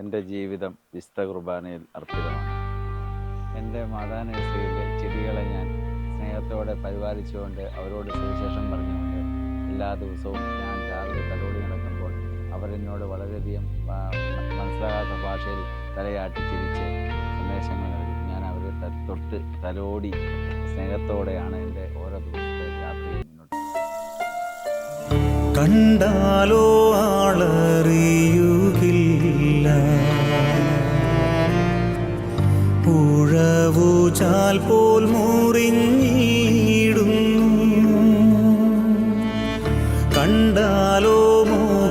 എന്റെ ജീവിതം വിശുദ്ധ കുർബാനയിൽ അർപ്പിതമാണ്. എന്റെ മാതാ നഴ്സറിയിലെ ചെടികളെ ഞാൻ സ്നേഹത്തോടെ പരിപാലിച്ചുകൊണ്ട് അവരോട് സുവിശേഷം പറഞ്ഞുകൊണ്ട് എല്ലാ ദിവസവും ഞാൻ രാവിലെ തലോടി നടക്കുമ്പോൾ അവരെന്നോട് വളരെയധികം മനസ്സിലാകാത്ത ഭാഷയിൽ തലയാട്ടി ചിരിച്ച് സന്ദേശങ്ങൾ നൽകി. ഞാൻ അവരെ തൊട്ട് തലോടി സ്നേഹത്തോടെയാണ് എന്റെ ഓരോ ദിവസത്തെ രാത്രി കണ്ടാലോ ഉഴവുചാൽ പോൽ മുറിഞ്ഞിടുന്നു. കണ്ടാലോ മോഹശോഭയില്ല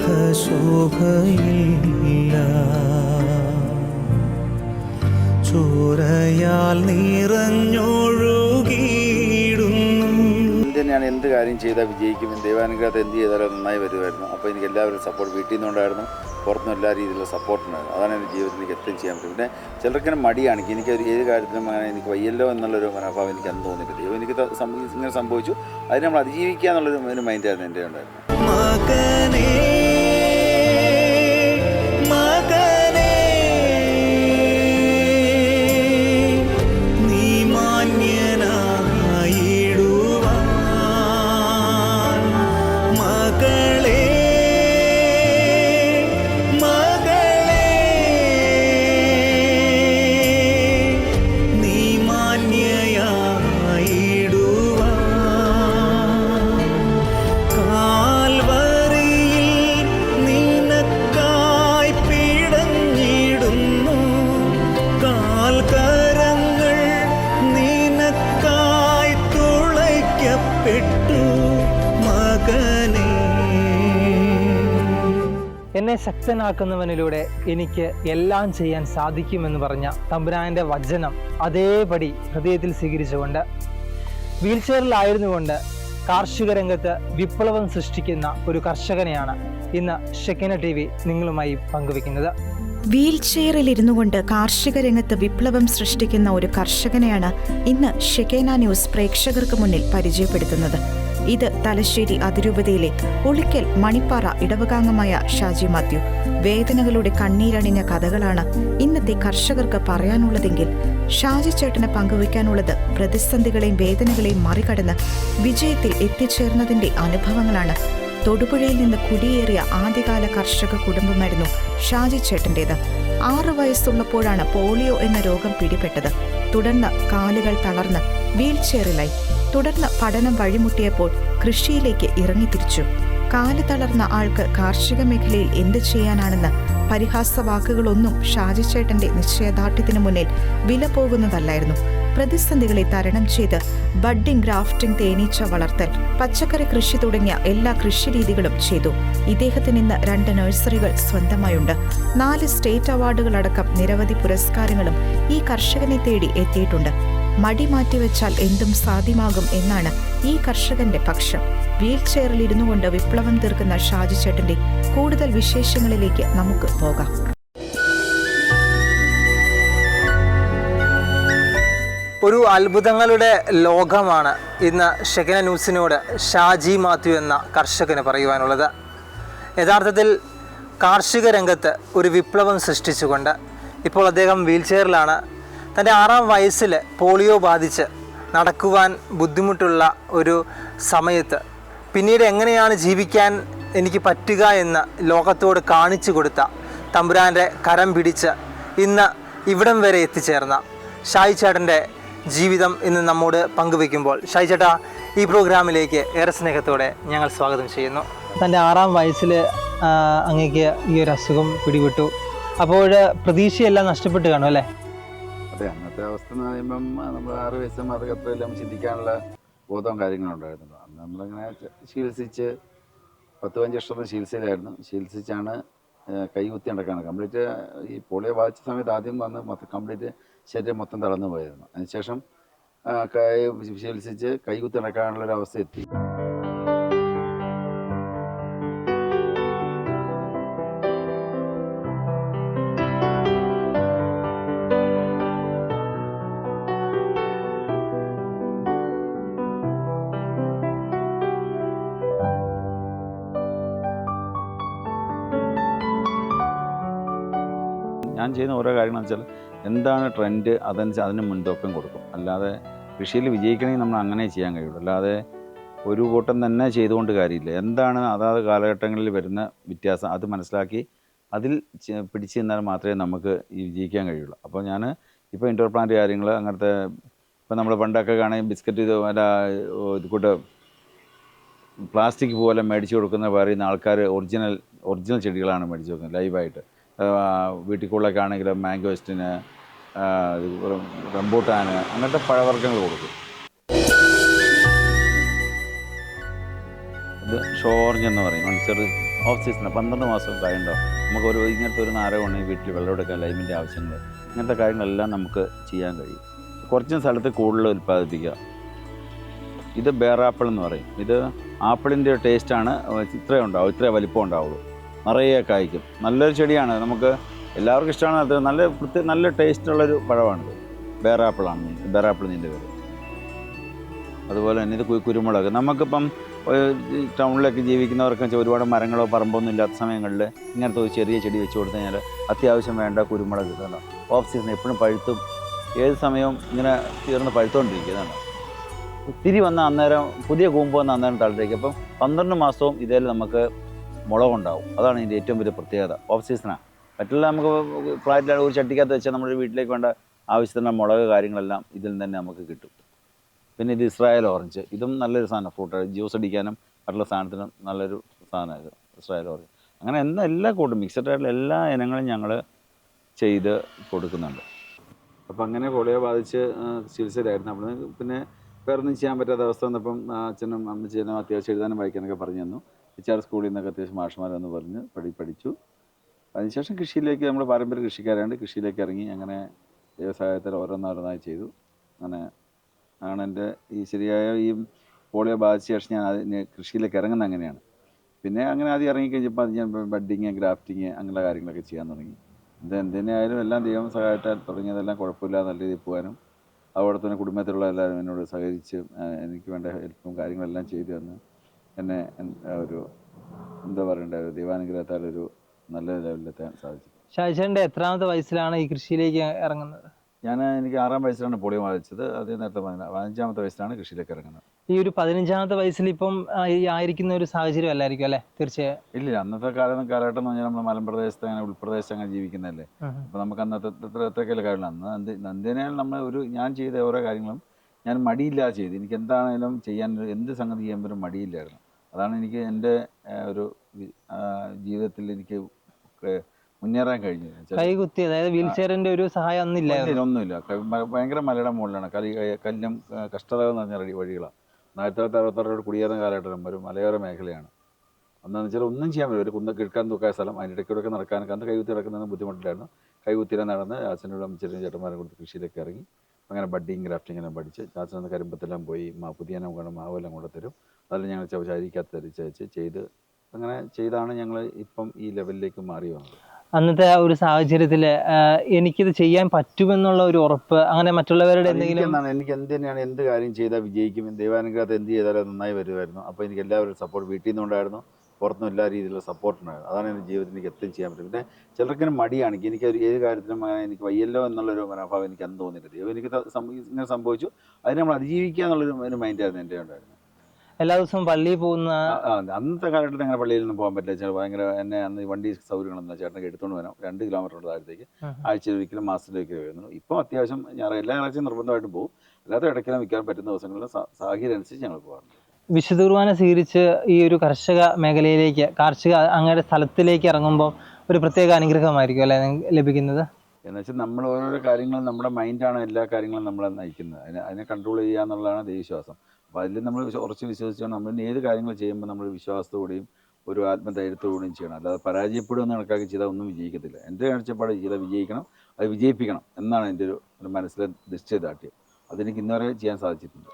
ചോരയാൽ നിറഞ്ഞൊഴുകിയിടുന്നു. തന്നെയാണ് എന്ത് കാര്യം ചെയ്താൽ വിജയിക്കും. ദൈവാനുഗ്രഹത്തെ എന്ത് ചെയ്താലും നന്നായി വരുമായിരുന്നു. അപ്പോൾ എനിക്ക് എല്ലാവരും സപ്പോർട്ട് വീട്ടിൽ നിന്നുണ്ടായിരുന്നു. പുറത്തുനിന്ന് എല്ലാ രീതിയിലുള്ള സപ്പോർട്ടുണ്ട് അതാണ് എന്റെ ജീവിതത്തിൽ എനിക്ക് എത്രയും ചെയ്യാൻ പറ്റും പിന്നെ ചിലർക്കിനെ മടിയാണ്. എനിക്ക് ഒരു ഏത് കാര്യത്തിലും അങ്ങനെ എനിക്ക് വയ്യല്ലോ എന്നുള്ളൊരു മനോഭാവം എനിക്ക് അന്ന് തോന്നിയിട്ടില്ല ദൈവം എനിക്ക് ഇങ്ങനെ സംഭവിച്ചു. അതിനെ നമ്മൾ അതിജീവിക്കുക എന്നുള്ളൊരു ഒരു മൈൻഡായിരുന്നു എന്റെ ഉണ്ടായിരുന്നത്. ശക്തനാക്കുന്നവനിലൂടെ എനിക്ക് എല്ലാം ചെയ്യാൻ സാധിക്കുമെന്ന് പറഞ്ഞ തമ്പുരാന്റെ വചനം അതേപടി ഹൃദയത്തിൽ സ്വീകരിച്ചുകൊണ്ട് വീൽ ചെയറിലായിരുന്നുകൊണ്ട് കാർഷിക രംഗത്ത് വിപ്ലവം സൃഷ്ടിക്കുന്ന ഒരു കർഷകനെയാണ് ഇന്ന് ഷെക്കിന ടി വി നിങ്ങളുമായി പങ്കുവെക്കുന്നത് വീൽ ചെയറിൽ ഇരുന്നു കൊണ്ട് കാർഷിക രംഗത്ത് വിപ്ലവം സൃഷ്ടിക്കുന്ന ഒരു കർഷകനെയാണ് ഇന്ന് ഷെക്കേന ന്യൂസ് പ്രേക്ഷകർക്ക് മുന്നിൽ പരിചയപ്പെടുത്തുന്നത്. ഇത് തലശ്ശേരി അതിരൂപതയിലെ ഒളിക്കൽ മണിപ്പാറ ഇടവകാംഗമായ ഷാജി മാത്യു. വേദനകളുടെ കണ്ണീരണിഞ്ഞ കഥകളാണ് ഇന്നത്തെ കർഷകർക്ക് പറയാനുള്ളതെങ്കിൽ ഷാജി ചേട്ടന് പങ്കുവയ്ക്കാനുള്ളത് പ്രതിസന്ധികളെയും വേദനകളെയും മറികടന്ന് വിജയത്തിൽ എത്തിച്ചേർന്നതിന്റെ അനുഭവങ്ങളാണ്. തൊടുപുഴയിൽ നിന്ന് കുടിയേറിയ ആദ്യകാല കർഷക കുടുംബമായിരുന്നു ഷാജി ചേട്ടന്റേത്. ആറു വയസ്സുള്ളപ്പോഴാണ് പോളിയോ എന്ന രോഗം പിടിപെട്ടത്. തുടർന്ന് കാലുകൾ തളർന്ന് വീൽ ചെയറിലായി തുടർന്ന് പഠനം വഴിമുട്ടിയപ്പോൾ കൃഷിയിലേക്ക് ഇറങ്ങിത്തിരിച്ചു കാൽ തളർന്ന ആൾക്ക് കാർഷിക മേഖലയിൽ എന്ത് ചെയ്യാനാണെന്ന് പരിഹാസ വാക്കുകളൊന്നും ഷാജി ചേട്ടന്റെ നിശ്ചയദാർഢ്യത്തിന് മുന്നിൽ വില പോകുന്നതല്ലായിരുന്നു. പ്രതിസന്ധികളെ തരണം ചെയ്ത് ബഡ്ഡിംഗ് ഗ്രാഫ്റ്റിംഗ് തേനീച്ച വളർത്തൽ പച്ചക്കറി കൃഷി തുടങ്ങിയ എല്ലാ കൃഷിരീതികളും ചെയ്തു. ഇദ്ദേഹത്തിന് ഇന്ന് രണ്ട് നഴ്സറികൾ സ്വന്തമായുണ്ട്. നാല് സ്റ്റേറ്റ് അവാർഡുകളടക്കം നിരവധി പുരസ്കാരങ്ങളും ഈ കർഷകനെ തേടി എത്തിയിട്ടുണ്ട്. മടി മാറ്റിവെച്ചാൽ എന്തും സാധ്യമാകും എന്നാണ് ഈ കർഷകന്റെ പക്ഷം. വീൽ ചെയറിൽ ഇരുന്നു കൊണ്ട് വിപ്ലവം തീർക്കുന്ന ഷാജി ചേട്ടന്റെ കൂടുതൽ വിശേഷങ്ങളിലേക്ക് നമുക്ക് പോകാം. ഒരു അത്ഭുതങ്ങളുടെ ലോകമാണ് ഇന്ന് ഷെഗന ന്യൂസിനോട് ഷാജി മാത്യു എന്ന കർഷകന് പറയുവാനുള്ളത്. യഥാർത്ഥത്തിൽ കാർഷിക രംഗത്ത് ഒരു വിപ്ലവം സൃഷ്ടിച്ചുകൊണ്ട് ഇപ്പോൾ അദ്ദേഹം വീൽ ചെയറിലാണ് തന്റെ ആറാം വയസ്സിൽ പോളിയോ ബാധിച്ച് നടക്കുവാൻ ബുദ്ധിമുട്ടുള്ള ഒരു സമയത്ത് പിന്നീട് എങ്ങനെയാണ് ജീവിക്കാൻ എനിക്ക് പറ്റുക എന്ന് ലോകത്തോട് കാണിച്ചു കൊടുത്ത തമ്പുരാന്റെ കരം പിടിച്ച് ഇന്ന് ഇവിടം വരെ എത്തിച്ചേർന്ന ഷായി ചേട്ടന്റെ ജീവിതം ഇന്ന് നമ്മോട് പങ്കുവെക്കുമ്പോൾ ഷായി ചേട്ടാ ഈ പ്രോഗ്രാമിലേക്ക് ഏറെ സ്നേഹത്തോടെ ഞങ്ങൾ സ്വാഗതം ചെയ്യുന്നു. തന്റെ ആറാം വയസ്സിൽ അങ്ങേക്ക് ഈ ഒരു അസുഖം പിടിപെട്ടു. അപ്പോൾ പ്രതീക്ഷയെല്ലാം നഷ്ടപ്പെട്ട് കാണും അല്ലേ? അതെ അന്നത്തെ അവസ്ഥ എന്ന് പറയുമ്പം നമ്മൾ ആറ് വയസ്സും അത് അത്രയെല്ലാം ചിന്തിക്കാനുള്ള ബോധവും കാര്യങ്ങളും ഉണ്ടായിരുന്നല്ലോ അന്ന് നമ്മളിങ്ങനെ ചികിത്സിച്ച് പത്ത് പതിനഞ്ച് വർഷത്തെ ചികിത്സയിലായിരുന്നു. ചികിത്സിച്ചാണ് കൈകുത്തി നടക്കാണ്. കംപ്ലീറ്റ് ഈ പോളിയോ ബാധിച്ച സമയത്ത് ആദ്യം വന്ന് മൊത്തം കംപ്ലീറ്റ് ശരീരം മൊത്തം തളർന്നു പോയിരുന്നു അതിനുശേഷം കൈ ചികിത്സിച്ച് കൈകുത്തി നടക്കാനുള്ള ഒരു അവസ്ഥ എത്തി. ചെയ്യുന്ന ഓരോ കാര്യങ്ങളെന്ന് വെച്ചാൽ എന്താണ് ട്രെൻഡ് അതനുസരിച്ച് അതിന് മുൻതൂക്കം കൊടുക്കും. അല്ലാതെ കൃഷിയിൽ വിജയിക്കണമെങ്കിൽ നമ്മൾ അങ്ങനെ ചെയ്യാൻ കഴിയുള്ളൂ. അല്ലാതെ ഒരു കൂട്ടം തന്നെ ചെയ്തുകൊണ്ട് കാര്യമില്ല. എന്താണ് അതാത് കാലഘട്ടങ്ങളിൽ വരുന്ന വ്യത്യാസം അത് മനസ്സിലാക്കി അതിൽ പിടിച്ചു നിന്നാൽ മാത്രമേ നമുക്ക് ഈ വിജയിക്കാൻ കഴിയുള്ളൂ. അപ്പോൾ ഞാൻ ഇപ്പോൾ ഇൻഡോർ പ്ലാന്റ് കാര്യങ്ങൾ അങ്ങനത്തെ ഇപ്പോൾ നമ്മൾ പണ്ടൊക്കെ കാണുകയും ബിസ്ക്കറ്റ് ഇത് അല്ല ഇതുകൂട്ട് ഇത് കൂട്ട് പ്ലാസ്റ്റിക് പോലെ മേടിച്ചു കൊടുക്കുന്ന പറയുന്ന ആൾക്കാർ ഒറിജിനൽ ഒറിജിനൽ ചെടികളാണ് മേടിച്ചു കൊടുക്കുന്നത് ലൈവായിട്ട്. വീട്ടിൽ ആണെങ്കിലും മാംഗോസ്റ്റിന് റംബൂട്ടാന് അങ്ങനത്തെ പഴവർഗങ്ങൾ കൊടുക്കും. ഇത് ഷോർജ് എന്ന് പറയും. മൺസർ ഓഫ് സീസൺ പന്ത്രണ്ട് മാസം കഴിയുണ്ടോ നമുക്ക് ഒരു ഇങ്ങനത്തെ ഒരു നാരകം ഉണ്ടെങ്കിൽ വീട്ടിൽ വെള്ളം എടുക്കാൻ ലൈമിന്റെ ആവശ്യങ്ങൾ ഇങ്ങനത്തെ കാര്യങ്ങളെല്ലാം നമുക്ക് ചെയ്യാൻ കഴിയും. കുറച്ച് സ്ഥലത്ത് കൂടുതൽ ഉൽപ്പാദിപ്പിക്കുക. ഇത് ബേറാപ്പിൾ എന്ന് പറയും. ഇത് ആപ്പിളിന്റെ ടേസ്റ്റാണ് ഇത്രയും ഉണ്ടാവും ഇത്രയും വലിപ്പം ഉണ്ടാവുള്ളൂ. നിറയെ കായ്ക്കും. നല്ലൊരു ചെടിയാണ്. നമുക്ക് എല്ലാവർക്കും ഇഷ്ടമാണ്. അത് നല്ല പ്രത്യേക നല്ല ടേസ്റ്റുള്ളൊരു പഴമാണിത് ബേറാപ്പിളാണ് ബേറാപ്പിൾ നിന്റെ പേര്. അതുപോലെ തന്നെ ഇത് കുരുമുളക്. നമുക്കിപ്പം ടൗണിലൊക്കെ ജീവിക്കുന്നവർക്ക് വെച്ചാൽ ഒരുപാട് മരങ്ങളോ പറമ്പൊന്നും ഇല്ലാത്ത സമയങ്ങളിൽ ഇങ്ങനത്തെ ഒരു ചെറിയ ചെടി വെച്ച് കൊടുത്തു കഴിഞ്ഞാൽ അത്യാവശ്യം വേണ്ട കുരുമുളക് ഇതാണ് ഓഫ് സീസൺ എപ്പോഴും പഴുത്തും ഏത് സമയവും ഇങ്ങനെ തീർന്ന് പഴുത്തുകൊണ്ടിരിക്കുന്നതാണ് തിരി വന്ന അന്നേരം പുതിയ കൂമ്പ് വന്ന അന്നേരം താഴത്തേക്ക് അപ്പം പന്ത്രണ്ട് മാസവും ഇതേ നമുക്ക് മുളകുണ്ടാവും. അതാണ് ഇതിന്റെ ഏറ്റവും വലിയ പ്രത്യേകത. ഓഫ് സീസണാണ് മറ്റുള്ള നമുക്ക് ഫ്ലാറ്റിലാണ് ഒരു ചട്ടിക്കകത്ത് വെച്ചാൽ നമ്മുടെ വീട്ടിലേക്ക് വേണ്ട ആവശ്യത്തിനുള്ള മുളക് കാര്യങ്ങളെല്ലാം ഇതിൽ തന്നെ നമുക്ക് കിട്ടും. പിന്നെ ഇത് ഇസ്രായേൽ ഓറഞ്ച്. ഇതും നല്ലൊരു സാധനം. ഫ്രൂട്ട് ജ്യൂസ് അടിക്കാനും മറ്റുള്ള സാധനത്തിനും നല്ലൊരു സാധനമാണ് ഇസ്രായേൽ ഓറഞ്ച്. അങ്ങനെ എന്താ എല്ലാ കൂട്ടും മിക്സഡ് ആയിട്ടുള്ള എല്ലാ ഇനങ്ങളും ഞങ്ങൾ ചെയ്ത് കൊടുക്കുന്നുണ്ട്. അപ്പോൾ അങ്ങനെ പോളിയോ ബാധിച്ച് ചികിത്സയിലായിരുന്നു. അപ്പോൾ പിന്നെ വേറെ ഒന്നും ചെയ്യാൻ പറ്റാത്ത അവസ്ഥ വന്നപ്പം അച്ഛനും അമ്മച്ചനും അത്യാവശ്യം എഴുതാനും വായിക്കാനൊക്കെ പറഞ്ഞു തന്നു. എച്ച് ആർ സ്കൂളിൽ നിന്നൊക്കെ അത്യാവശ്യം മാഷ്മാരെന്ന് പറഞ്ഞ് പഠി പഠിച്ചു. അതിനുശേഷം കൃഷിയിലേക്ക് നമ്മൾ പാരമ്പര്യ കൃഷിക്കാരാണ്ട് കൃഷിയിലേക്ക് ഇറങ്ങി അങ്ങനെ വ്യവസായത്തിൽ ഓരോന്നോരോന്നായി ചെയ്തു. അങ്ങനെ ആണ് എന്റെ ഈ ശരിയായ ഈ പോളിയോ ബാധിച്ച ശേഷം ഞാൻ അതിന് കൃഷിയിലേക്ക് ഇറങ്ങുന്നത് അങ്ങനെയാണ്. പിന്നെ അങ്ങനെ ആദ്യം ഇറങ്ങിക്കഴിഞ്ഞപ്പോൾ അത് ഞാൻ ബഡ്ഡിങ് ഗ്രാഫ്റ്റിങ് അങ്ങനെയുള്ള കാര്യങ്ങളൊക്കെ ചെയ്യാൻ തുടങ്ങി. ഇത് എന്തിനായാലും എല്ലാം ദൈവം സഹായിട്ടാൽ തുടങ്ങിയതെല്ലാം കുഴപ്പമില്ല നല്ല രീതിയിൽ പോകാനും അതോടെ തന്നെ കുടുംബത്തിലുള്ള എല്ലാവരും എന്നോട് സഹകരിച്ച് എനിക്ക് വേണ്ട ഹെൽപ്പും കാര്യങ്ങളെല്ലാം ചെയ്തു തന്ന്. എന്നെ ഒരു എന്താ പറയണ്ടേ ഒരു ദൈവാനുഗ്രഹത്താൽ ഒരു നല്ല ലെവലിലെത്താൻ സാധിച്ചു. ഷാജേന്റെ എത്രാമത്തെ വയസ്സിലാണ് ഈ കൃഷിയിലേക്ക് ഇറങ്ങുന്നത്? ഞാൻ എനിക്ക് ആറാം വയസ്സിലാണ് പോളിയോ വാദിച്ചത് അത് നേരത്തെ പതിനഞ്ചാമത്തെ വയസ്സിലാണ് കൃഷിയിലേക്ക് ഇറങ്ങുന്നത്. ഈ ഒരു പതിനഞ്ചാമത്തെ വയസ്സിൽ ഇപ്പം ഈ ആയിരിക്കുന്ന ഒരു സാഹചര്യം അല്ലായിരിക്കും അല്ലേ? തീർച്ചയായും. ഇല്ല അന്നത്തെ കാലം കാലഘട്ടം എന്ന് പറഞ്ഞാൽ നമ്മൾ മലമ്പ്രദേശത്ത് അങ്ങനെ ഉൾപ്രദേശത്ത് അങ്ങനെ ജീവിക്കുന്നതല്ലേ. അപ്പോൾ നമുക്ക് അന്നത്തെ ഇത്ര എത്രയൊക്കെയല്ല കാര്യമില്ല. അന്ന് നന്ദിനാൽ നമ്മൾ ഒരു ഞാൻ ചെയ്ത ഓരോ കാര്യങ്ങളും ഞാൻ മടിയില്ലാതെ ചെയ്തു. എനിക്ക് എന്താണെങ്കിലും ചെയ്യാൻ എന്ത് സംഗതി ചെയ്യാൻ പോലും മടിയില്ലായിരുന്നു. അതാണ് എനിക്ക് എന്റെ ഒരു ജീവിതത്തിൽ എനിക്ക് മുന്നേറാൻ കഴിഞ്ഞത്. കൈകുത്തി അതായത് വീൽ ചെയറിന്റെ ഒരു സഹായം ഒന്നും ഇല്ലായിരുന്നു. ഇല്ല, ഒന്നുമില്ല ഭയങ്കര മലയുടെ മുകളിലാണ്. കലി കല്ലും എന്ന് പറഞ്ഞ റെഡി വഴികളാണ്. ആയിരത്തി തൊള്ളായിരത്തി അറുപത്തി കുടിയേറുന്ന കാലഘട്ടം ഒരു മലയോര മേഖലയാണ്. അന്നെന്ന് വെച്ചാൽ ഒന്നും ചെയ്യാൻ പറ്റില്ല. ഒരു കുന്ന കിഴക്കാൻ തൂക്കായ സ്ഥലം അതിന്റെ ഇടയ്ക്കൂടെയൊക്കെ നടക്കാനൊക്കെ അന്ന് കൈകുത്തി നടക്കുന്നതിന് ബുദ്ധിമുട്ടില്ലായിരുന്നു കൈകുത്തിയിലെ നടന്ന് അച്ഛനോടും അമ്മച്ചനും ചേട്ടന്മാരും കൊടുത്ത് കൃഷിയിലേക്ക് ഇറങ്ങി. അങ്ങനെ ബഡ്ഡിങ് ഗ്രാഫ്റ്റിംഗ് എല്ലാം പഠിച്ച് ചാച്ചൻ കരിമ്പത്തെല്ലാം പോയി മാ പുതിയ കൊണ്ട് മാവെല്ലാം കൊണ്ടു തരും. അതെല്ലാം ഞങ്ങൾ ചവചാരിക്കകത്ത് തരിച്ച് വെച്ച് ചെയ്ത് അങ്ങനെ ചെയ്താണ് ഞങ്ങൾ ഇപ്പം ഈ ലെവലിലേക്ക് മാറി വന്നത്. അന്നത്തെ ആ ഒരു സാഹചര്യത്തിൽ എനിക്കിത് ചെയ്യാൻ പറ്റുമെന്നുള്ള ഒരു ഉറപ്പ് അങ്ങനെ മറ്റുള്ളവരുടെ എന്തെങ്കിലും എനിക്ക് എന്ത് തന്നെയാണ് എന്ത് കാര്യം ചെയ്താൽ വിജയിക്കും ദൈവാനുഗ്രഹത്തെ എന്ത് ചെയ്താലും നന്നായി വരുമായിരുന്നു. അപ്പോൾ എനിക്ക് എല്ലാവരും സപ്പോർട്ട് വീട്ടിൽ നിന്നുണ്ടായിരുന്നു. പുറത്തുനിന്ന് എല്ലാ രീതിയിലുള്ള സപ്പോർട്ട് ഉണ്ടായിരുന്നു അതാണ് എന്റെ ജീവിതത്തിൽ എനിക്ക് എത്തും ചെയ്യാൻ പറ്റും. പിന്നെ ചിലർക്കിന് മടിയാണ്. എനിക്ക് ഒരു ഏത് കാര്യത്തിലും അങ്ങനെ എനിക്ക് വയ്യല്ലോ എന്നുള്ളൊരു മനോഭാവം എനിക്ക് അന്ന് തോന്നിയിട്ടില്ല. ദൈവം എനിക്ക് ഇങ്ങനെ സംഭവിച്ചു. അതിനെ നമ്മൾ അതിജീവിക്കുക എന്നുള്ളൊരു ഒരു മൈൻഡായിരുന്നു എന്റെ ഉണ്ടായിരുന്നത്. എല്ലാ ദിവസവും പള്ളിയിൽ പോകുന്ന അന്നത്തെ കാലഘട്ടത്തിൽ അങ്ങനെ പള്ളിയിലൊന്നും പോകാൻ പറ്റില്ല. ചില ഭയങ്കര എന്നെ അന്ന് വണ്ടി സൗകര്യങ്ങളൊന്നും ചേട്ടനൊക്കെ എടുത്തുകൊണ്ട് വരാം. രണ്ട് കിലോമീറ്റർ താഴത്തേക്ക്. ആഴ്ചയിൽ ഒരിക്കലും മാസത്തിലേക്ക് വരുന്നു ഇപ്പോൾ അത്യാവശ്യം ഞാൻ എല്ലാ ഞായറാഴ്ചയും നിർബന്ധമായിട്ട് പോകും. അല്ലാത്ത ഇടയ്ക്കെല്ലാം വിൽക്കാൻ പറ്റുന്ന ദിവസങ്ങളിൽ സാഹചര്യം അനുസരിച്ച് ഞങ്ങൾ പോകാറുണ്ട്. വിശുദ്ധ കുർബാന സ്വീകരിച്ച് ഈ ഒരു കർഷക മേഖലയിലേക്ക് കാർഷിക അങ്ങയുടെ സ്ഥലത്തിലേക്ക് ഇറങ്ങുമ്പോൾ ഒരു പ്രത്യേക അനുഗ്രഹമായിരിക്കും അല്ലെ ലഭിക്കുന്നത്? എന്ന് വെച്ചാൽ നമ്മൾ ഓരോരോ കാര്യങ്ങൾ നമ്മുടെ മൈൻഡാണ് എല്ലാ കാര്യങ്ങളും നമ്മളെ നയിക്കുന്നത്. അതിനെ അതിനെ കൺട്രോൾ ചെയ്യുക എന്നുള്ളതാണ് ദൈവവിശ്വാസം അപ്പോൾ അതിൽ നമ്മൾ ഉറച്ച് വിശ്വസിച്ചാണ് നമ്മൾ ഏത് കാര്യങ്ങൾ ചെയ്യുമ്പോൾ നമ്മൾ വിശ്വാസത്തോടെയും ഒരു ആത്മധൈര്യത്തോടെയും ചെയ്യണം. അല്ലാതെ പരാജയപ്പെടുമെന്ന് കണക്കാക്കി ചെയ്താൽ ഒന്നും വിജയിക്കത്തില്ല. എന്റെ കാഴ്ചപ്പാട് ചെയ്ത വിജയിക്കണം അത് വിജയിപ്പിക്കണം എന്നാണ് എന്റെ ഒരു മനസ്സിലെ നിശ്ചയദാർഢ്യം. അതെനിക്ക് ഇന്നുവരെ ചെയ്യാൻ സാധിച്ചിട്ടുണ്ട്.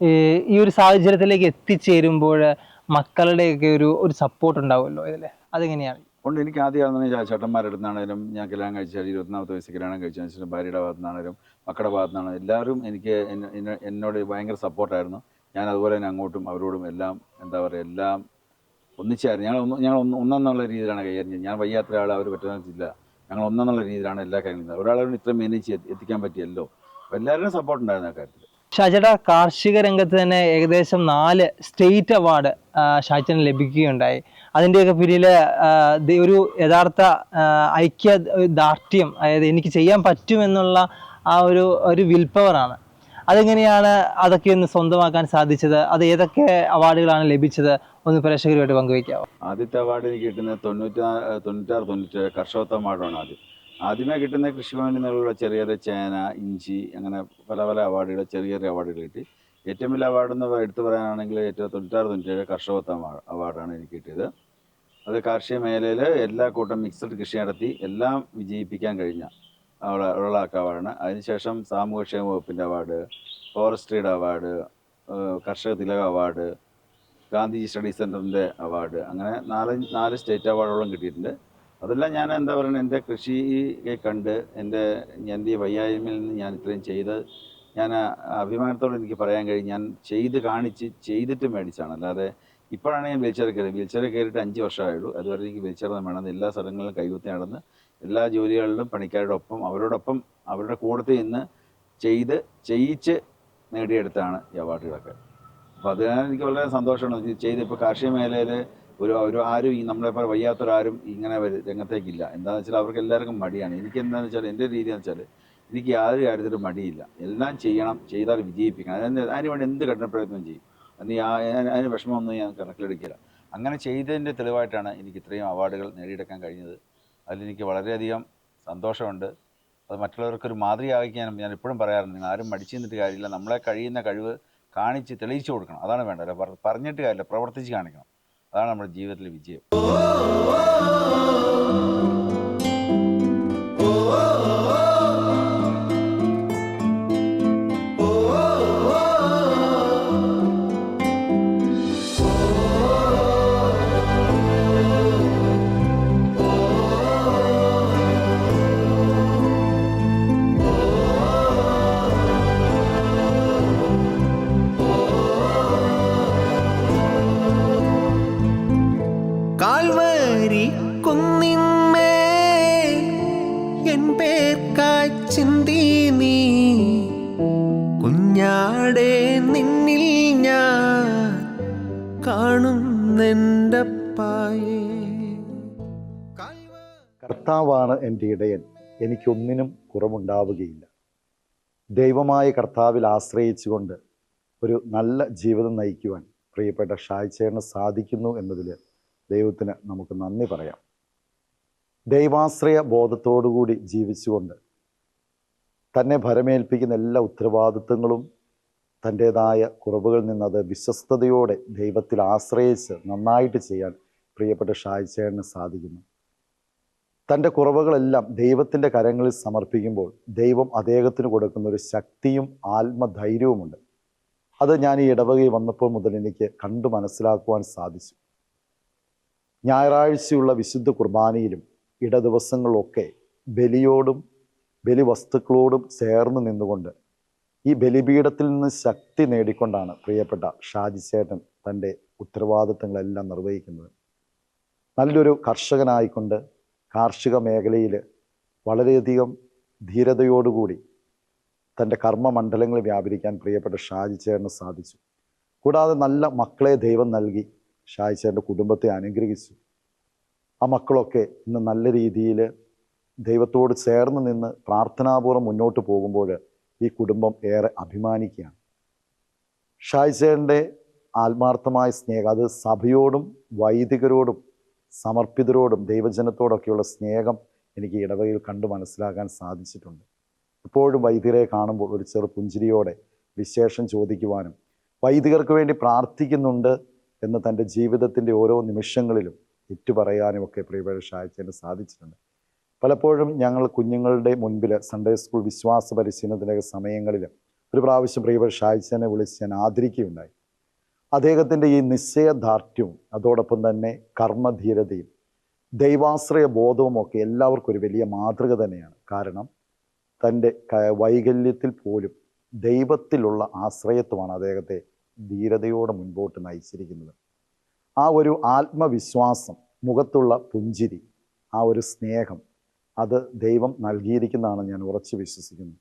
ഈ ഒരു സാഹചര്യത്തിലേക്ക് എത്തിച്ചേരുമ്പോൾ മക്കളുടെയൊക്കെ ഒരു ഒരു സപ്പോർട്ട് ഉണ്ടാവുമല്ലോ ഇതിൽ അതെങ്ങനെയാണ് കൊണ്ട് എനിക്ക് ആദ്യം ചേട്ടന്മാരുടെ അടുത്താണേലും ഞാൻ കല്യാണം കഴിച്ചാൽ ഇരുപത്തിനാമത്തെ വയസ്സിൽ കല്യാണം കഴിച്ച ശേഷം ഭാര്യയുടെ ഭാഗത്തുനിന്നാണേലും മക്കളുടെ ഭാഗത്തുനിന്നാണ് എല്ലാവരും എനിക്ക് എന്നെ- എന്നെ- എന്നോട് ഭയങ്കര സപ്പോർട്ടായിരുന്നു ഞാൻ അതുപോലെ തന്നെ അങ്ങോട്ടും അവരോടും എല്ലാം എന്താ പറയുക എല്ലാം ഒന്നിച്ചായിരുന്നു. ഞങ്ങൾ ഒന്ന് ഞങ്ങൾ ഒന്ന് ഒന്നെന്നുള്ള രീതിയിലാണ് കൈകാര്യം ഞാൻ വയ്യാത്ത ഒരാൾ അവർ പറ്റുന്നില്ല ഞങ്ങൾ ഒന്നെന്നുള്ള രീതിയിലാണ് എല്ലാ കാര്യങ്ങളും ഒരാളോട് ഇത്ര മാനേജ് എത്തിക്കാൻ പറ്റിയല്ലോ. എല്ലാവരുടെയും സപ്പോർട്ട് ഉണ്ടായിരുന്നു ആ കാര്യത്തിൽ ഷാജേട്ടാ കാർഷിക രംഗത്ത് തന്നെ ഏകദേശം നാല് സ്റ്റേറ്റ് അവാർഡ് ഷാജിന് ലഭിക്കുകയുണ്ടായി. അതിന്റെയൊക്കെ പിന്നിൽ ഒരു യഥാർത്ഥ ഐക്യ ദാർഢ്യം അതായത് എനിക്ക് ചെയ്യാൻ പറ്റുമെന്നുള്ള ആ ഒരു ഒരു വിൽ പവറാണ്. അതെങ്ങനെയാണ് അതൊക്കെ ഒന്ന് സ്വന്തമാക്കാൻ സാധിച്ചത്? അത് ഏതൊക്കെ അവാർഡുകളാണ് ലഭിച്ചത്? ഒന്ന് പ്രേക്ഷകരുമായിട്ട് പങ്കുവയ്ക്കാവോ? ആദ്യത്തെ അവാർഡ് എനിക്ക് കിട്ടുന്നത് തൊണ്ണൂറ്റാറ് തൊണ്ണൂറ്റാറ് തൊണ്ണൂറ്റേഴ് കർഷകത്വ അവാർഡാണ് ആദ്യം. ആദ്യമേ കിട്ടുന്ന കൃഷിഭവനിൽ നിന്നുള്ള ചെറിയ ചെറിയ ചേന ഇഞ്ചി അങ്ങനെ പല പല അവാർഡുകൾ ചെറിയ ചെറിയ അവാർഡുകൾ കിട്ടി. ഏറ്റവും വലിയ അവാർഡ് എന്ന് എടുത്തു പറയാനാണെങ്കിൽ ഏറ്റവും തൊണ്ണൂറ്റാറ് തൊണ്ണൂറ്റേഴ് കർഷകത്വ അവാ- അവാർഡാണ് എനിക്ക് കിട്ടിയത്. അത് കാർഷിക മേഖലയിൽ എല്ലാ കൂട്ടം മിക്സഡ് കൃഷി നടത്തി എല്ലാം വിജയിപ്പിക്കാൻ കഴിഞ്ഞ അവിടെ ഉള്ള അവാർഡാണ്. അതിനുശേഷം സാമൂഹ്യക്ഷേമ വകുപ്പിന്റെ award ഫോറസ്ട്രിയുടെ award Karshaka Thilaka award Gandhiji study സെന്ററിന്റെ അവാർഡ് അങ്ങനെ നാല് നാല് സ്റ്റേറ്റ് അവാർഡുകളും കിട്ടിയിട്ടുണ്ട്. അതെല്ലാം ഞാൻ എന്താ പറയുക എന്റെ കൃഷിയെ കണ്ട് എന്റെ എന്റെ ഈ വയ്യായ്മയിൽ നിന്ന് ഞാൻ ഇത്രയും ചെയ്ത് ഞാൻ അഭിമാനത്തോടെ എനിക്ക് പറയാൻ കഴിയും. ഞാൻ ചെയ്ത് കാണിച്ച് ചെയ്തിട്ട് മേടിച്ചാണ്. അല്ലാതെ ഇപ്പോഴാണ് ഞാൻ വീൽച്ചെയർ കയറി വീൽച്ചെയർ കയറിയിട്ട് അഞ്ച് വർഷമായുള്ളൂ. അതുവരെ എനിക്ക് വീൽചെയർ വേണമെന്ന് എല്ലാ സ്ഥലങ്ങളിലും കൈകുത്തി നടന്ന് എല്ലാ ജോലികളിലും പണിക്കാരുടെ ഒപ്പം അവരോടൊപ്പം അവരുടെ കൂടത്തിൽ നിന്ന് ചെയ്ത് ചെയ്യിച്ച് നേടിയെടുത്താണ് ഈ അവാർഡുകളൊക്കെ അപ്പോൾ അതിനാൽ എനിക്ക് വളരെ സന്തോഷമാണ്. ചെയ്ത് ഇപ്പോൾ കാർഷിക മേഖലയിൽ ഒരു ഒരു ആരും ഈ നമ്മളെ പോലെ വയ്യാത്തൊരാരും ഇങ്ങനെ രംഗത്തേക്കില്ല. എന്താണെന്ന് വെച്ചാൽ അവർക്ക് എല്ലാവർക്കും മടിയാണ്. എനിക്ക് എന്താണെന്ന് വെച്ചാൽ എന്റെ രീതി എന്ന് വെച്ചാൽ എനിക്ക് യാതൊരു കാര്യത്തിലും മടിയില്ല. എല്ലാം ചെയ്യണം ചെയ്താൽ വിജയിപ്പിക്കണം. അതിന് അതിന് വേണ്ടി എന്ത് കഠിന പ്രയത്നം ചെയ്യും? അന്ന് അതിന് വിഷമമൊന്നും ഞാൻ കണക്കിലെടുക്കില്ല. അങ്ങനെ ചെയ്തതിന്റെ തെളിവായിട്ടാണ് എനിക്ക് ഇത്രയും അവാർഡുകൾ നേടിയെടുക്കാൻ കഴിഞ്ഞത്. അതിലെനിക്ക് വളരെയധികം സന്തോഷമുണ്ട്. അത് മറ്റുള്ളവർക്കൊരു മാതൃകയാക്കിയാനും ഞാൻ എപ്പോഴും പറയാറുണ്ട്. നിങ്ങൾ ആരും മടിച്ചു നിന്നിട്ട് കാര്യമില്ല. നമ്മളെ കഴിയുന്ന കഴിവ് കാണിച്ച് തെളിയിച്ചു കൊടുക്കണം. അതാണ് വേണ്ടത്. പറഞ്ഞിട്ട് കാര്യമില്ല. പ്രവർത്തിച്ച് കാണിക്കണം. അതാണ് നമ്മുടെ ജീവിതത്തിലെ വിജയം. എൻ ചിന്തി നീ. കുഞ്ഞാടെ നിന്നിൽ ഞാൻ കാണുന്നെന്റെ കർത്താവാണ് എന്റെ ഇടയൻ. എനിക്കൊന്നിനും കുറവുണ്ടാവുകയില്ല. ദൈവമായ കർത്താവിൽ ആശ്രയിച്ചുകൊണ്ട് ഒരു നല്ല ജീവിതം നയിക്കുവാൻ പ്രിയപ്പെട്ട ഷായ്ച്ചേറിന് സാധിക്കുന്നു എന്നതിൽ ദൈവത്തിന് നമുക്ക് നന്ദി പറയാം. ദൈവാശ്രയ ബോധത്തോടുകൂടി ജീവിച്ചുകൊണ്ട് തന്നെ ഭരമേൽപ്പിക്കുന്ന എല്ലാ ഉത്തരവാദിത്വങ്ങളും തന്റേതായ കുറവുകളിൽ നിന്ന് അത് വിശ്വസ്തയോടെ ദൈവത്തിൽ ആശ്രയിച്ച് നന്നായിട്ട് ചെയ്യാൻ പ്രിയപ്പെട്ട ഷായ്ച്ചേറിന് സാധിക്കുന്നു. തന്റെ കുറവുകളെല്ലാം ദൈവത്തിന്റെ കരങ്ങളിൽ സമർപ്പിക്കുമ്പോൾ ദൈവം അദ്ദേഹത്തിന് കൊടുക്കുന്ന ഒരു ശക്തിയും ആത്മധൈര്യവുമുണ്ട്. അത് ഞാൻ ഈ ഇടവകയിൽ വന്നപ്പോൾ മുതൽ എനിക്ക് കണ്ടു മനസ്സിലാക്കുവാൻ സാധിച്ചു. ഞായറാഴ്ചയുള്ള വിശുദ്ധ കുർബാനയിലും ഇടദിവസങ്ങളിലൊക്കെ ബലിയോടും ബലിവസ്തുക്കളോടും ചേർന്ന് നിന്നുകൊണ്ട് ഈ ബലിപീഠത്തിൽ നിന്ന് ശക്തി നേടിക്കൊണ്ടാണ് പ്രിയപ്പെട്ട ഷാജി ചേട്ടൻ തന്റെ ഉത്തരവാദിത്തങ്ങളെല്ലാം നിർവഹിക്കുന്നത്. നല്ലൊരു കർഷകനായിക്കൊണ്ട് കാർഷിക മേഖലയിൽ വളരെയധികം ധീരതയോടുകൂടി തന്റെ കർമ്മമണ്ഡലങ്ങൾ വ്യാപരിക്കാൻ പ്രിയപ്പെട്ട ഷാജി ചേട്ടന് സാധിച്ചു. കൂടാതെ നല്ല മക്കളെ ദൈവം നൽകി ഷാജി ചേട്ടന്റെ കുടുംബത്തെ അനുഗ്രഹിച്ചു. ആ മക്കളൊക്കെ ഇന്ന് നല്ല രീതിയിൽ ദൈവത്തോട് ചേർന്ന് നിന്ന് പ്രാർത്ഥനാപൂർവം മുന്നോട്ട് പോകുമ്പോൾ ഈ കുടുംബം ഏറെ അഭിമാനിക്കുകയാണ്. ഷാജിച്ചേട്ടന്റെ ആത്മാർത്ഥമായ സ്നേഹം അത് സഭയോടും വൈദികരോടും സമർപ്പിതരോടും ദൈവജനത്തോടൊക്കെയുള്ള സ്നേഹം എനിക്ക് ഇടവകയിൽ കണ്ടു മനസ്സിലാക്കാൻ സാധിച്ചിട്ടുണ്ട്. ഇപ്പോഴും വൈദികരെ കാണുമ്പോൾ ഒരു ചെറു പുഞ്ചിരിയോടെ വിശേഷം ചോദിക്കുവാനും വൈദികർക്ക് വേണ്ടി പ്രാർത്ഥിക്കുന്നുണ്ട് എന്ന് തന്റെ ജീവിതത്തിന്റെ ഓരോ നിമിഷങ്ങളിലും ഏറ്റുപറയാനും ഒക്കെ പ്രിയപ്പെട്ട ഷായച്ചേന് സാധിച്ചിട്ടുണ്ട്. പലപ്പോഴും ഞങ്ങൾ കുഞ്ഞുങ്ങളുടെ മുൻപിൽ സൺഡേ സ്കൂൾ വിശ്വാസ പരിശീലനത്തിന്റെ സമയങ്ങളിൽ ഒരു പ്രാവശ്യം പ്രിയപ്പെട്ട ഷായച്ചനെ വിളിച്ച് ഞാൻ ആദരിക്കുകയുണ്ടായി. അദ്ദേഹത്തിന്റെ ഈ നിശ്ചയദാർഢ്യവും അതോടൊപ്പം തന്നെ കർമ്മധീരതയും ദൈവാശ്രയ ബോധവും ഒക്കെ എല്ലാവർക്കും ഒരു വലിയ മാതൃക തന്നെയാണ്. കാരണം തന്റെ വൈകല്യത്തിൽ പോലും ദൈവത്തിലുള്ള ആശ്രയത്വമാണ് അദ്ദേഹത്തെ ധീരതയോടെ മുൻപോട്ട് നയിച്ചിരിക്കുന്നത്. ആ ഒരു ആത്മവിശ്വാസം മുഖത്തുള്ള പുഞ്ചിരി ആ ഒരു സ്നേഹം അത് ദൈവം നൽകിയിരിക്കുന്നതാണ് ഞാൻ ഉറച്ചു വിശ്വസിക്കുന്നു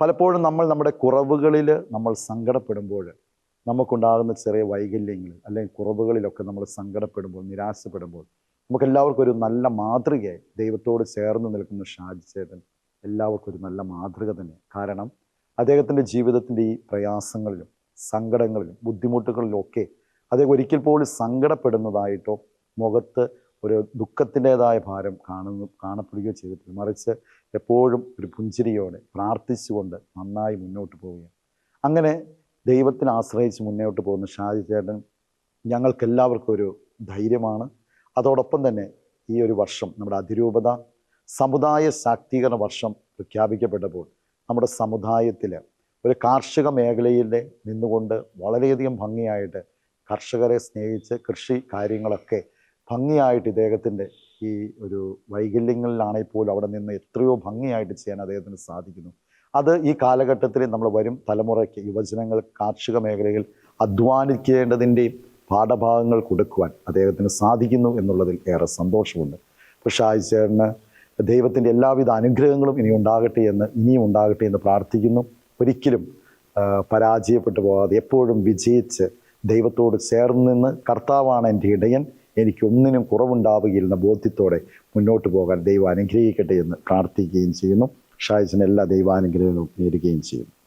പലപ്പോഴും നമ്മൾ നമ്മുടെ കുറവുകളിൽ നമ്മൾ സങ്കടപ്പെടുമ്പോൾ നമുക്കുണ്ടാകുന്ന ചെറിയ വൈകല്യങ്ങൾ അല്ലെങ്കിൽ കുറവുകളിലൊക്കെ നമ്മൾ സങ്കടപ്പെടുമ്പോൾ നിരാശപ്പെടുമ്പോൾ നമുക്കെല്ലാവർക്കും ഒരു നല്ല മാതൃകയായി ദൈവത്തോട് ചേർന്ന് നിൽക്കുന്ന ഷാജി ചേതൻ എല്ലാവർക്കും ഒരു നല്ല മാതൃക തന്നെ. കാരണം അദ്ദേഹത്തിന്റെ ജീവിതത്തിന്റെ ഈ പ്രയാസങ്ങളിലും സങ്കടങ്ങളിലും ബുദ്ധിമുട്ടുകളിലും ഒക്കെ അദ്ദേഹം ഒരിക്കൽ പോലും സങ്കടപ്പെടുന്നതായിട്ടോ മുഖത്ത് ഒരു ദുഃഖത്തിന്റെതായ ഭാരം കാണുന്നു കാണപ്പെടുകയോ ചെയ്തിട്ടില്ല. മറിച്ച് എപ്പോഴും ഒരു പുഞ്ചിരിയോടെ പ്രാർത്ഥിച്ചുകൊണ്ട് നന്നായി മുന്നോട്ട് പോവുകയാണ്. അങ്ങനെ ദൈവത്തിനെ ആശ്രയിച്ച് മുന്നോട്ട് പോകുന്ന ഷാജി ചേട്ടൻ ഞങ്ങൾക്കെല്ലാവർക്കും ഒരു ധൈര്യമാണ്. അതോടൊപ്പം തന്നെ ഈ ഒരു വർഷം നമ്മുടെ അതിരൂപത സമുദായ ശാക്തീകരണ വർഷം പ്രഖ്യാപിക്കപ്പെട്ടപ്പോൾ നമ്മുടെ സമുദായത്തിൽ ഒരു കാർഷിക മേഖലയിൽ നിന്നുകൊണ്ട് വളരെയധികം ഭംഗിയായിട്ട് കർഷകരെ സ്നേഹിച്ച് കൃഷി കാര്യങ്ങളൊക്കെ ഭംഗിയായിട്ട് ഇദ്ദേഹത്തിന്റെ ഈ ഒരു വൈകല്യങ്ങളിലാണെങ്കിൽ പോലും അവിടെ നിന്ന് എത്രയോ ഭംഗിയായിട്ട് ചെയ്യാൻ അദ്ദേഹത്തിന് സാധിക്കുന്നു. അത് ഈ കാലഘട്ടത്തിൽ നമ്മൾ വരും തലമുറയ്ക്ക് യുവജനങ്ങൾ കാർഷിക മേഖലയിൽ അധ്വാനിക്കേണ്ടതിന്റെയും പാഠഭാഗങ്ങൾ കൊടുക്കുവാൻ അദ്ദേഹത്തിന് സാധിക്കുന്നു എന്നുള്ളതിൽ ഏറെ സന്തോഷമുണ്ട്. പക്ഷേ ആഴ്ചേട്ടന് ദൈവത്തിന്റെ എല്ലാവിധ അനുഗ്രഹങ്ങളും ഇനി ഉണ്ടാകട്ടെ എന്ന് ഇനിയും ഉണ്ടാകട്ടെ എന്ന് പ്രാർത്ഥിക്കുന്നു. ഒരിക്കലും പരാജയപ്പെട്ടു പോകാതെ എപ്പോഴും വിജയിച്ച് ദൈവത്തോട് ചേർന്ന് നിന്ന് കർത്താവാണ് എന്റെ ഇടയൻ. എനിക്കൊന്നിനും കുറവുണ്ടാവുകയില്ലെന്ന ബോധ്യത്തോടെ മുന്നോട്ട് പോകാൻ ദൈവം അനുഗ്രഹിക്കട്ടെ എന്ന് പ്രാർത്ഥിക്കുകയും ചെയ്യുന്നു. ഷായസിന് എല്ലാ ദൈവാനുഗ്രഹങ്ങളും നേരുകയും ചെയ്യുന്നു.